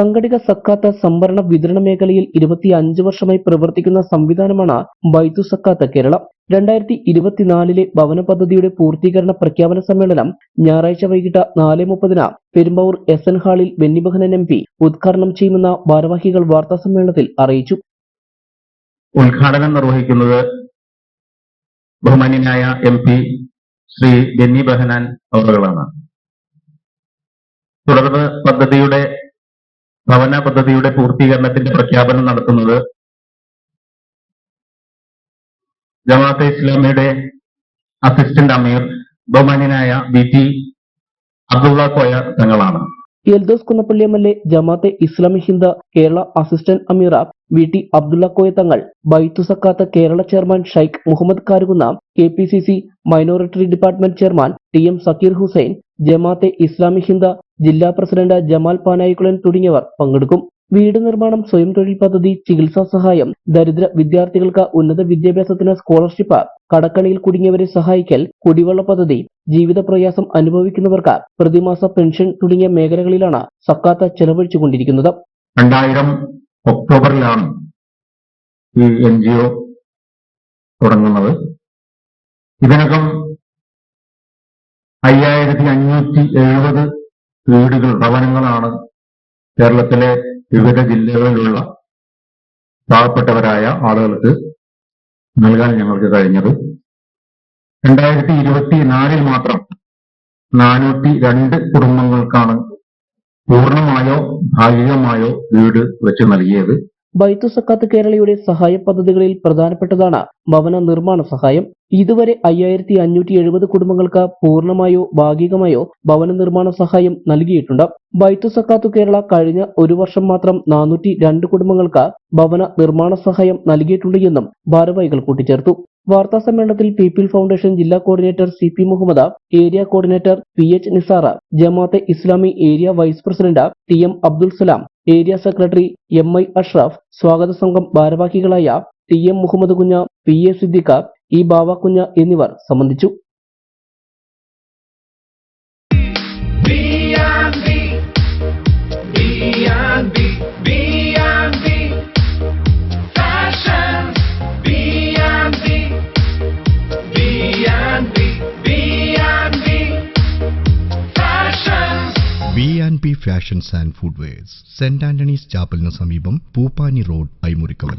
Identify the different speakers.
Speaker 1: സംഘടിത സക്കാത്ത സംവരണ വിതരണ മേഖലയിൽ ഇരുപത്തി അഞ്ച് വർഷമായി പ്രവർത്തിക്കുന്ന സംവിധാനമാണ് ബൈത്തു സക്കാത്ത കേരളം. രണ്ടായിരത്തി ഇരുപത്തിനാലിലെ ഭവന പദ്ധതിയുടെ പൂർത്തീകരണ പ്രഖ്യാപന സമ്മേളനം ഞായറാഴ്ച വൈകിട്ട് നാല് മുപ്പതിന് പെരുമ്പാവൂർ എസ് എൻ ഹാളിൽ ബെന്നിബഹനൻ എം പി ഉദ്ഘാടനം ചെയ്യുമെന്ന് ഭാരവാഹികൾ വാർത്താസമ്മേളനത്തിൽ അറിയിച്ചു.
Speaker 2: ഉദ്ഘാടനം നിർവഹിക്കുന്നത് ബഹുമാന്യനായ എം പി ശ്രീ ബെന്നി ബെഹനാൻ അവറുകളാണ്. തുടർന്ന് പദ്ധതിയുടെ ഭവന പദ്ധതിയുടെ പൂർത്തീകരണത്തിന്റെ പ്രഖ്യാപനം നടത്തുന്നത് ജമാഅത്തെ ഇസ്ലാമിയുടെ അസിസ്റ്റന്റ് അമീർ ബഹുമാന്യനായ ബി ടി അബ്ദുള്ള കോയ തങ്ങളാണ്.
Speaker 1: Eldhose Kunnappilly M L A Jamaat Islami Hind Kerala assistant Ameera V T Abdulla Koya Thangal Baithu Zakat Kerala chairman Shaikh Muhammad Karakunnu K P C C minority department chairman T M Zakir Hussain Jamaat Islami Hind ജില്ലാ president Jamal പാനായിക്കുളൻ തുടങ്ങിയവർ പങ്കെടുക്കും. വീട് നിർമ്മാണം സ്വയം തൊഴിൽ പദ്ധതി ചികിത്സാ സഹായം ദരിദ്ര വിദ്യാർത്ഥികൾക്ക് ഉന്നത വിദ്യാഭ്യാസത്തിന് സ്കോളർഷിപ്പ് കടക്കണിയിൽ കുടുങ്ങിയവരെ സഹായിക്കൽ കുടിവെള്ള പദ്ധതി ജീവിത പ്രയാസം അനുഭവിക്കുന്നവർക്ക് പ്രതിമാസ പെൻഷൻ തുടങ്ങിയ മേഖലകളിലാണ് സക്കാത്ത ചെലവഴിച്ചുകൊണ്ടിരിക്കുന്നത്.
Speaker 2: രണ്ടായിരം ഒക്ടോബറിലാണ് ഈ എൻ ജി ഒ തുടങ്ങുന്നത്. ഇതിനകം അയ്യായിരത്തി അഞ്ഞൂറ്റി എഴുപത് വീടുകൾ ഭവനങ്ങളാണ് കേരളത്തിലെ വിവിധ ജില്ലകളിലുള്ള പാവപ്പെട്ടവരായ ആളുകൾക്ക് നൽകാൻ ഞങ്ങൾക്ക് കഴിഞ്ഞത്. രണ്ടായിരത്തി ഇരുപത്തിനാലിൽ മാത്രം നാനൂറ്റി രണ്ട് കുടുംബങ്ങൾക്കാണ് പൂർണമായോ ഭാഗികമായോ വീട് വെച്ച് നൽകിയത്.
Speaker 1: ബൈത്തു സക്കാത്ത് കേരളയുടെ സഹായ പദ്ധതികളിൽ പ്രധാനപ്പെട്ടതാണ് ഭവന നിർമ്മാണ സഹായം ഇതുവരെ അയ്യായിരത്തി അഞ്ഞൂറ്റി എഴുപത് കുടുംബങ്ങൾക്ക് പൂർണമായോ ഭാഗികമായോ ഭവന നിർമ്മാണ സഹായം നൽകിയിട്ടുണ്ട്. ബൈത്തു സക്കാത്തു കേരള കഴിഞ്ഞ ഒരു വർഷം മാത്രം നാനൂറ്റി രണ്ട് കുടുംബങ്ങൾക്ക് ഭവന നിർമ്മാണ സഹായം നൽകിയിട്ടുണ്ട് എന്നും ഭാരവാഹികൾ കൂട്ടിച്ചേർത്തു. വാർത്താ സമ്മേളനത്തിൽ പീപ്പിൾ ഫൗണ്ടേഷൻ ജില്ലാ coordinator C P Muhammad area coordinator P H Nisar Jamaat Islami area vice president T M Abdul Salam area secretary M I Ashraf സ്വാഗത സംഘം ഭാരവാഹികളായ T M Muhammad Kunhi P A Siddique E Bava Kunhi എന്നിവർ സംബന്ധിച്ചു.
Speaker 3: B and food fashions and footwears saint Antony's ചാപ്പലിന് സമീപം Poopani road ഐമുറിക്കവല